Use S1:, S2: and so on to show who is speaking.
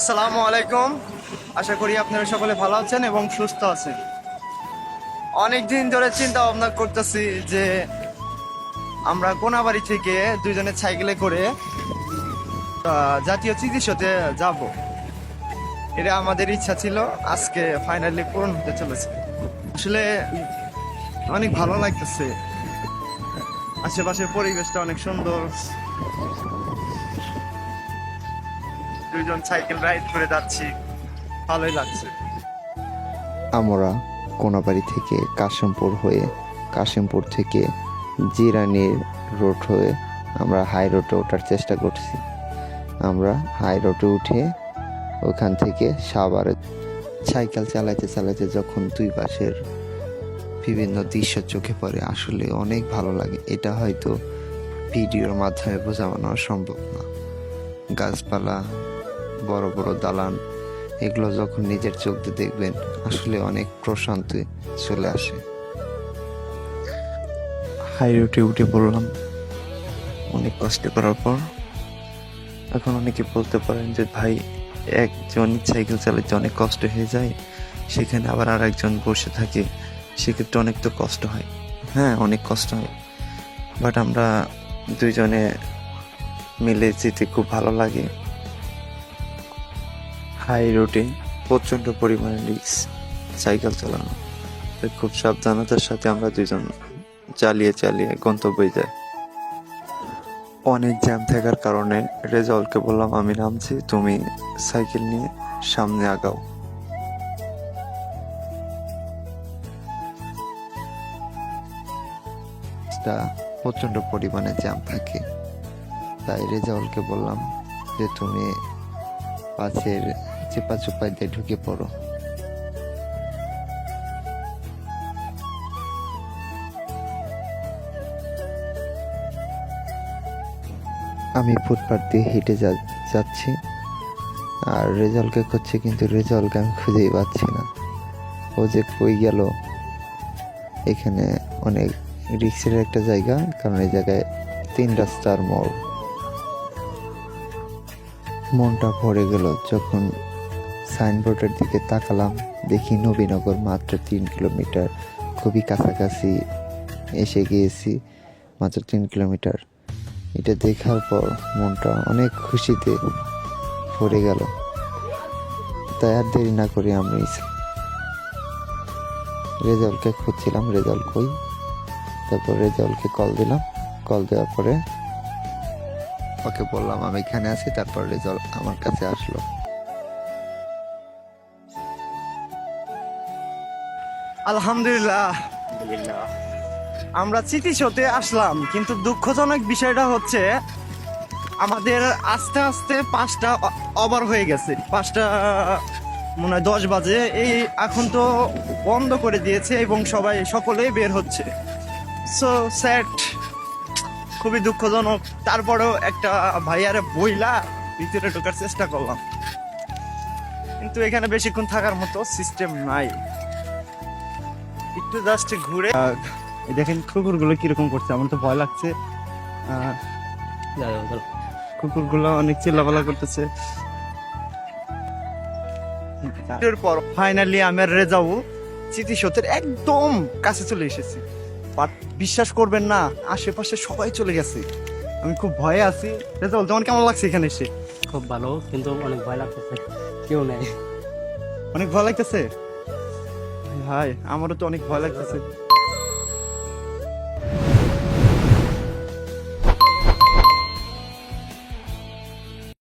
S1: আসসালামু আলাইকুম। আশা করি আপনারা সকলে ভালো আছেন এবং সুস্থ আছেন। অনেক দিন ধরে চিন্তা ভাবনা করতেছি যে আমরা কোনাবাড়ি থেকে দুইজনে সাইকেলে করে জাতীয় চিকিৎসাতে যাব। এটা আমাদের ইচ্ছা ছিল, আজকে ফাইনালি পূরণ হতে চলেছে। আসলে অনেক ভালো লাগতেছে। আশেপাশের পরিবেশটা অনেক সুন্দর। দুইজন সাইকেল রাইড করে যাচ্ছি। ভালোই লাগছে।
S2: আমরা কোনাবাড়ি থেকে কাশিমপুর হয়ে, কাশিমপুর থেকে জিরানির রোড হয়ে আমরা হাই রোডে ওঠার চেষ্টা করছি। আমরা হাই রোডে উঠে ওখান থেকে সাভারে সাইকেল চালাইতে চালাইতে যখন দুই পাশের বিভিন্ন দৃশ্য চোখে পড়ে, আসলে অনেক ভালো লাগে। এটা হয়তো ভিডিওর মাধ্যমে বোঝানো সম্ভব না। গাছপালা বড় বড় দালান, এগুলো যখন নিজের চোখ দিয়ে দেখবেন, আসলে অনেক প্রশান্তি চলে আসে। হাই রোডে উঠে পড়লাম অনেক কষ্ট করার পর। এখন অনেকে বলতে পারেন যে, ভাই, একজন সাইকেল চালাতে অনেক কষ্ট হয়ে যায়, সেখানে আবার আর একজন বসে থাকে, সেক্ষেত্রে অনেক তো কষ্ট হয়। হ্যাঁ অনেক কষ্ট হয়। বাট আমরা দুইজনে মিলে যেতে খুব ভালো লাগে। হাই রোডে প্রচণ্ড পরিমাণে রিক্স সাইকেল চালানো খুব সাবধানতার সাথে আমরা দুজন চালিয়ে চালিয়ে গন্তব্যে যাই। অনেক জ্যাম থাকার কারণে রেজলকে বললাম, আমি নামছি, তুমি সাইকেল নিয়ে সামনে আগাও। টা প্রচণ্ড পরিমাণে জ্যাম থাকে। তাই রেজাউলকে বললাম যে, তুমি পাশের চেপা চুপাই দিয়ে ঢুকে পড়ো। আমি ফুটপাথ দিয়ে হেঁটে যাচ্ছি, আর রেজাল্টকে খুঁজছে কিন্তু রেজাল্টকে আমি খুঁজেই পাচ্ছি না। ও যে কই গেল, এখানে অনেক রিক্সের একটা জায়গা, কারণ এই জায়গায় তিন রাস্তার মোড়। মনটা ভরে গেল যখন সাইনবোর্ডের দিকে তাকালাম, দেখি নবীনগর মাত্র তিন কিলোমিটার। খুবই কাছাকাছি এসে গিয়েছি মাত্র তিন কিলোমিটার। এটা দেখার পর মনটা অনেক খুশিতে ভরে গেল। তাই আর দেরি না করে আমি রেজাল্টকে খুঁজছিলাম। রেজাল্ট কই? তারপর রেজাল্টকে কল দিলাম। কল দেওয়ার পরে ওকে বললাম, আমি এখানে আছি। তারপর রেজাল্ট আমার কাছে আসলো।
S1: আলহামদুলিল্লাহ। আমরা চিকিৎসাতে আসলাম কিন্তু দুঃখজনক বিষয়টা হচ্ছে আমাদের আস্তে আস্তে পাঁচটা ওভার হয়ে গেছে। পাঁচটা মনে হয় দশ বাজে। এই এখন তো বন্ধ করে দিয়েছে এবং সবাই সকলেই বের হচ্ছে। সো স্যাট খুবই দুঃখজনক। তারপরেও একটা ভাইয়ারে বইলা ভিতরে ঢোকার চেষ্টা করলাম। কিন্তু এখানে বেশিক্ষণ থাকার মতো সিস্টেম নাই। একটু জাস্ট ঘুরে দেখেন কুকুরগুলো কীরকম করছে আমার তো ভয় লাগছে। কুকুরগুলো অনেক চিল্লাপালা করতেছে। পর ফাইনালি আমার রেজাউ স্মৃতিসৌধের একদম কাছে চলে এসেছি। বাট বিশ্বাস করবেন না আশেপাশে সবাই চলে গেছে। আমি খুব ভয়ে আছি। রেজাউল তোমার কেমন লাগছে এখানে এসে?
S3: খুব ভালো কিন্তু অনেক ভয় লাগতেছে। কেউ নেই।
S1: অনেক ভয় লাগতেছে? হাই আমারও তো অনেক ভয় লাগতেছে।